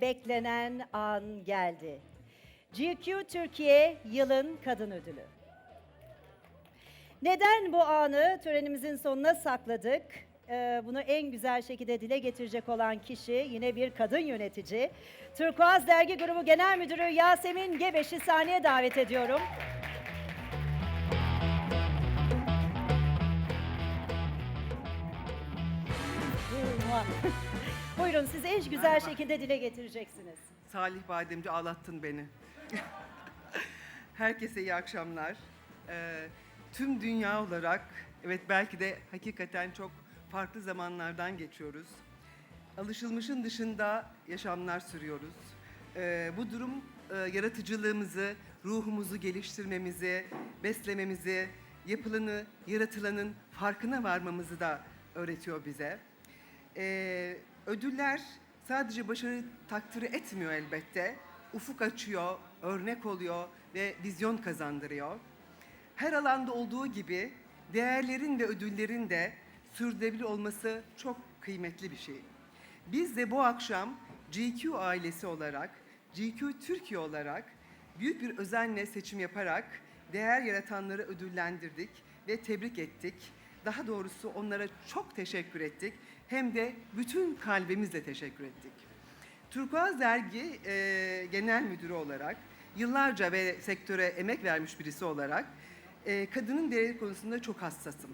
beklenen an geldi. GQ Türkiye Yılın Kadın Ödülü. Neden bu anı törenimizin sonuna sakladık? Ee, bunu en güzel şekilde dile getirecek olan kişi yine bir kadın yönetici. Turkuaz Dergi Grubu Genel Müdürü Yasemin Gebeş'i sahneye davet ediyorum. Buyurun siz en güzel şekilde dile getireceksiniz. Salih Bademci ağlattın beni. Herkese iyi akşamlar. Ee, tüm dünya olarak, evet belki de hakikaten çok farklı zamanlardan geçiyoruz. Alışılmışın dışında yaşamlar sürüyoruz. Ee, bu durum e, yaratıcılığımızı, ruhumuzu geliştirmemizi, beslememizi, yapılanı, yaratılanın farkına varmamızı da öğretiyor bize. Ee, ödüller sadece başarı takdiri etmiyor elbette. Ufuk açıyor, örnek oluyor ve vizyon kazandırıyor. Her alanda olduğu gibi değerlerin ve ödüllerin de sürdürülebilir olması çok kıymetli bir şey. Biz de bu akşam GQ ailesi olarak, GQ Türkiye olarak büyük bir özenle seçim yaparak değer yaratanları ödüllendirdik ve tebrik ettik. Daha doğrusu onlara çok teşekkür ettik. Hem de bütün kalbimizle teşekkür ettik. Turkuaz Dergi e, Genel Müdürü olarak, yıllarca ve sektöre emek vermiş birisi olarak e, kadının değeri konusunda çok hassasım.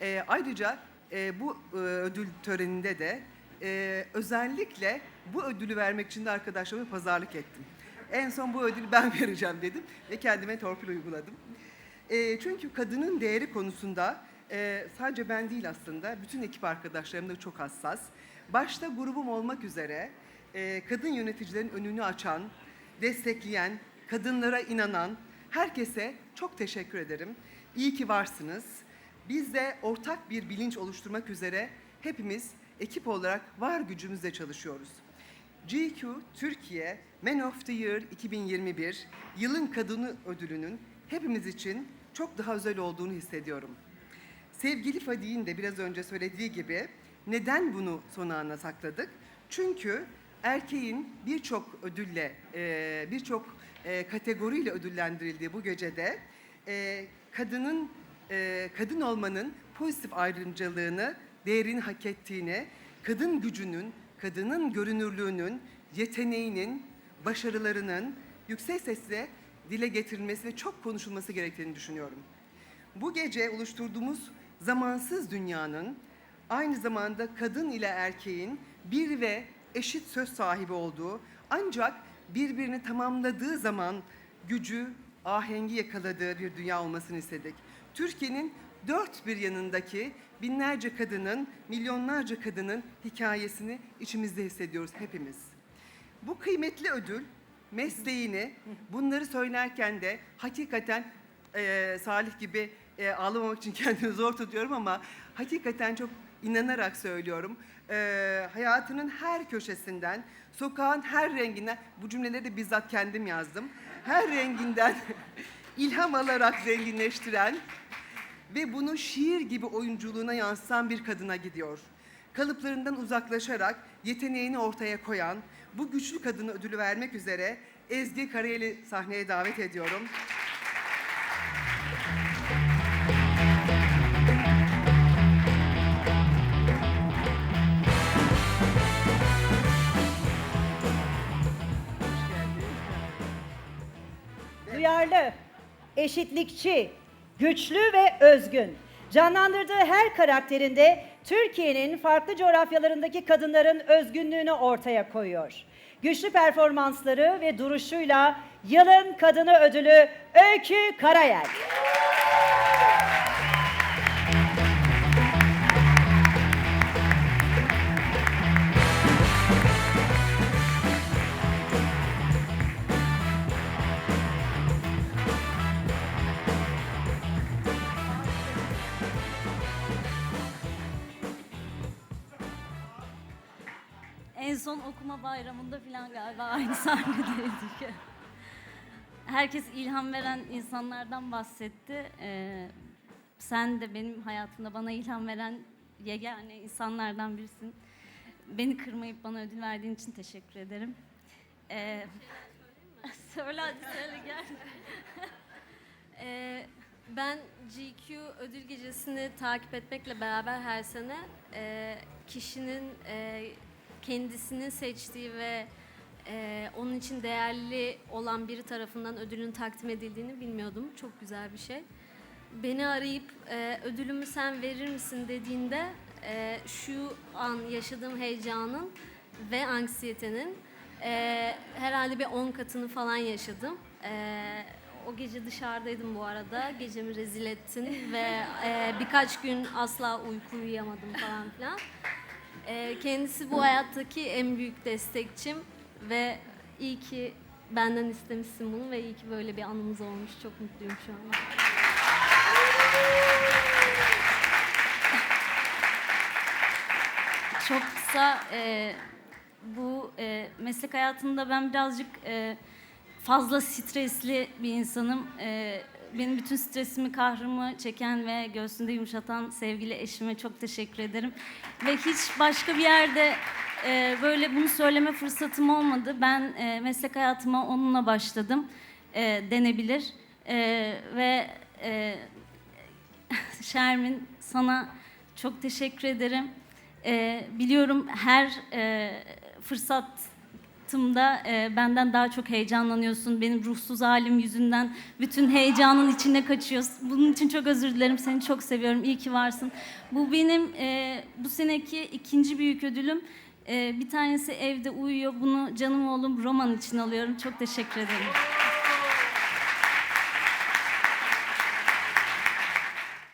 E, ayrıca e, bu e, ödül töreninde de e, özellikle bu ödülü vermek için de arkadaşlarıma pazarlık ettim. En son bu ödülü ben vereceğim dedim ve kendime torpil uyguladım. E, çünkü kadının değeri konusunda e, sadece ben değil aslında bütün ekip arkadaşlarım da çok hassas. Başta grubum olmak üzere e, kadın yöneticilerin önünü açan, destekleyen, kadınlara inanan herkese çok teşekkür ederim. İyi ki varsınız. Biz de ortak bir bilinç oluşturmak üzere hepimiz ekip olarak var gücümüzle çalışıyoruz. GQ Türkiye Man of the Year 2021 Yılın Kadını ödülünün hepimiz için çok daha özel olduğunu hissediyorum. Sevgili Fadik'in de biraz önce söylediği gibi neden bunu son ana sakladık? Çünkü erkeğin birçok ödülle, e, birçok e, kategoriyle ödüllendirildiği bu gecede e, kadının kadın olmanın pozitif ayrımcılığını, değerini hak ettiğini, kadın gücünün, kadının görünürlüğünün, yeteneğinin, başarılarının yüksek sesle dile getirilmesi ve çok konuşulması gerektiğini düşünüyorum. Bu gece oluşturduğumuz zamansız dünyanın aynı zamanda kadın ile erkeğin bir ve eşit söz sahibi olduğu ancak birbirini tamamladığı zaman gücü, ahengi yakaladığı bir dünya olmasını istedik. Türkiye'nin dört bir yanındaki binlerce kadının, milyonlarca kadının hikayesini içimizde hissediyoruz hepimiz. Bu kıymetli ödül mesleğini bunları söylerken de hakikaten eee, Salih gibi eee, ağlamamak için kendimi zor tutuyorum ama hakikaten çok inanarak söylüyorum. Eee, hayatının her köşesinden, sokağın her renginden, bu cümleleri de bizzat kendim yazdım. Her renginden ilham alarak zenginleştiren ve bunu şiir gibi oyunculuğuna yansıtan bir kadına gidiyor. Kalıplarından uzaklaşarak yeteneğini ortaya koyan bu güçlü kadını ödülü vermek üzere Ezgi Karayel'i sahneye davet ediyorum. Eşitlikçi, güçlü ve özgün. Canlandırdığı her karakterinde Türkiye'nin farklı coğrafyalarındaki kadınların özgünlüğünü ortaya koyuyor. Güçlü performansları ve duruşuyla Yılın Kadını ödülü Öykü Karayel. Son okuma bayramında falan galiba aynı sahnedeydik. Herkes ilham veren insanlardan bahsetti. Ee, sen de benim hayatımda bana ilham veren yegane insanlardan birisin. beni kırmayıp bana ödül verdiğin için teşekkür ederim. Ee, söyle hadi söyle gel. Ee, ben GQ ödül gecesini takip etmekle beraber her sene e, kişinin e, kendisinin seçtiği ve e, onun için değerli olan biri tarafından ödülün takdim edildiğini bilmiyordum. Çok güzel bir şey. Beni arayıp e, ödülümü sen verir misin dediğinde e, şu an yaşadığım heyecanın ve anksiyetenin e, herhalde bir 10 katını falan yaşadım. E, o gece dışarıdaydım bu arada. Gecemi rezil ettin ve e, birkaç gün asla uyku uyuyamadım falan filan. E, kendisi bu hayattaki en büyük destekçim ve iyi ki benden istemişsin bunu ve iyi ki böyle bir anımız olmuş. Çok mutluyum şu an. Çok kısa e, bu e, meslek hayatında ben birazcık e, fazla stresli bir insanım. E, benim bütün stresimi, kahrımı çeken ve göğsünde yumuşatan sevgili eşime çok teşekkür ederim. Ve hiç başka bir yerde e, böyle bunu söyleme fırsatım olmadı. Ben e, meslek hayatıma onunla başladım e, denebilir. E, ve e, Şermin sana çok teşekkür ederim. Ee, biliyorum her e, fırsatımda e, benden daha çok heyecanlanıyorsun. Benim ruhsuz halim yüzünden bütün heyecanın içine kaçıyorsun. Bunun için çok özür dilerim. Seni çok seviyorum. İyi ki varsın. Bu benim e, bu seneki ikinci büyük ödülüm. E, bir tanesi evde uyuyor. Bunu canım oğlum Roman için alıyorum. Çok teşekkür ederim.